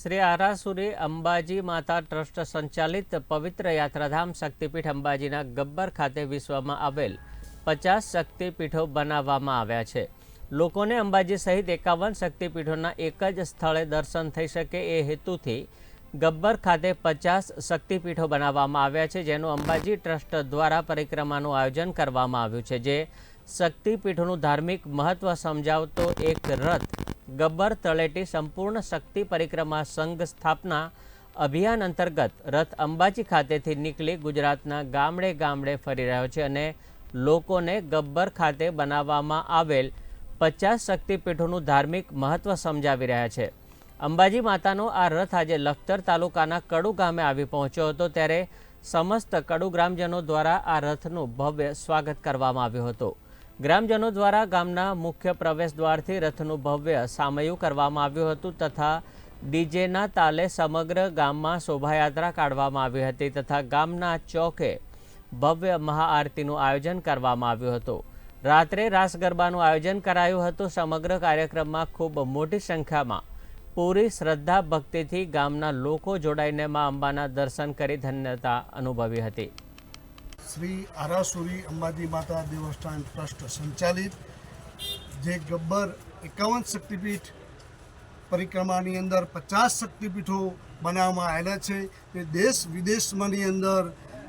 શ્રી આરાસુરી અંબાજી માતા ટ્રસ્ટ સંચાલિત પવિત્ર યાત્રાધામ શક્તિપીઠ અંબાજીના ગબ્બર ખાતે વિશ્વમાં આવેલ પચાસ શક્તિપીઠો બનાવવામાં આવ્યા છે. લોકોને અંબાજી સહિત એકાવન શક્તિપીઠોના એક જ સ્થળે દર્શન થઈ શકે એ હેતુથી ગબ્બર ખાતે પચાસ શક્તિપીઠો બનાવવામાં આવ્યા છે, જેનું અંબાજી ટ્રસ્ટ દ્વારા પરિક્રમાનું આયોજન કરવામાં આવ્યું છે, જે શક્તિપીઠોનું ધાર્મિક મહત્વ સમજાવતો એક રથ ગબ્બર તળેટી સંપૂર્ણ શક્તિ પરિક્રમા સંઘ સ્થાપના અભિયાન અંતર્ગત રથ અંબાજી ખાતેથી નીકળી ગુજરાતના ગામડે ગામડે ફરી રહ્યો છે અને લોકોને ગબ્બર ખાતે બનાવવામાં આવેલ પચાસ શક્તિપીઠોનું ધાર્મિક મહત્વ સમજાવી રહ્યા છે. અંબાજી માતાનો આ રથ આજે લખતર તાલુકાના કડુ ગામે આવી પહોંચ્યો હતો ત્યારે સમસ્ત કડુ ગ્રામજનો દ્વારા આ રથનું ભવ્ય સ્વાગત કરવામાં આવ્યું હતું. ગ્રામજનો દ્વારા ગામના મુખ્ય પ્રવેશ દ્વારથી રથનું ભવ્ય સામયું કરવામાં આવ્યું હતું તથા ડીજેના તાલે સમગ્ર ગામમાં શોભાયાત્રા કાઢવામાં આવી હતી તથા ગામના ચોકે ભવ્ય મહાઆરતીનું આયોજન કરવામાં આવ્યું હતું. રાત્રે રાસ ગરબાનું આયોજન કરાયું હતું. સમગ્ર કાર્યક્રમમાં ખૂબ મોટી સંખ્યામાં પૂરી શ્રદ્ધા ભક્તિથી ગામના લોકો જોડાઈને મા અંબાના દર્શન કરી ધન્યતા અનુભવી હતી. શ્રી આરાસુરી અંબાજી માતા દેવસ્થાન ટ્રસ્ટ સંચાલિત, જે ગબ્બર એકાવન શક્તિપીઠ પરિક્રમાની અંદર પચાસ શક્તિપીઠો બનાવવામાં આવેલા છે. તે દેશ વિદેશમાંની અંદર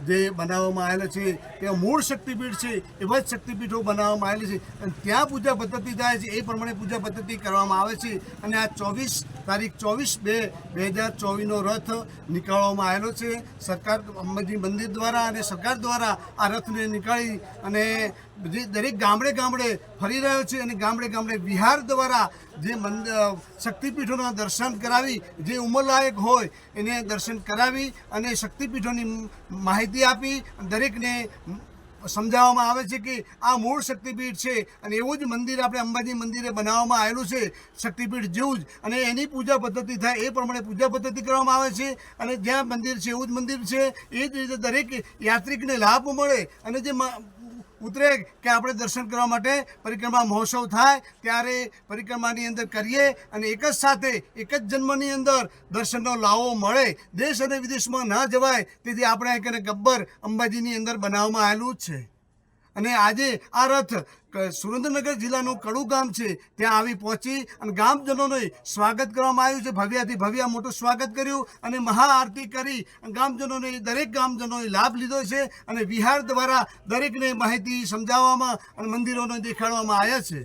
જે બનાવવામાં આવેલા છે તે મૂળ શક્તિપીઠ છે એવા જ શક્તિપીઠો બનાવવામાં આવેલી છે. અને ત્યાં પૂજા પદ્ધતિ થાય છે, એ પ્રમાણે પૂજા પદ્ધતિ કરવામાં આવે છે. અને આ ચોવીસ તારીખ ચોવીસ બે બે હજાર ચોવીસનો રથ નીકાળવામાં આવેલો છે. સરકાર અંબાજી મંદિર દ્વારા અને સરકાર દ્વારા આ રથને નીકાળી અને જે દરેક ગામડે ગામડે ફરી રહ્યો છે અને ગામડે ગામડે વિહાર દ્વારા જે શક્તિપીઠોના દર્શન કરાવી, જે ઉંમરલાયક હોય એને દર્શન કરાવી અને શક્તિપીઠોની માહિતી આપી. દરેકને સમજાવવામાં આવે છે કે આ મૂળ શક્તિપીઠ છે અને એવું જ મંદિર આપણે અંબાજી મંદિરે બનાવવામાં આવેલું છે, શક્તિપીઠ જેવું જ. અને એની પૂજા પદ્ધતિ થાય એ પ્રમાણે પૂજા પદ્ધતિ કરવામાં આવે છે અને જ્યાં મંદિર છે એવું જ મંદિર છે. એ જ રીતે દરેક યાત્રિકને લાભ મળે અને જે ઉતરે કે આપણે દર્શન કરવા માટે પરિક્રમા મહોત્સવ થાય, ત્યારે પરિક્રમાની અંદર કરીએ અને એક જ સાથે એક જ જન્મની અંદર દર્શનનો લાવો મળે. દેશ અને વિદેશમાં ના જવાય, તેથી આપણે અહીં કને ગબ્બર અંબાજીની અંદર બનાવવામાં આવેલું જ છે. અને આજે આ રથ સુરેન્દ્રનગર જિલ્લાનું કડુ ગામ છે, ત્યાં આવી પહોંચી અને ગામજનોને સ્વાગત કરવામાં આવ્યું છે. ભવ્યાથી ભવ્ય મોટું સ્વાગત કર્યું અને મહાઆરતી કરી ગામજનોને, દરેક ગામજનોએ લાભ લીધો છે અને વિહાર દ્વારા દરેકને માહિતી સમજાવવામાં અને મંદિરોને દેખાડવામાં આવ્યા છે.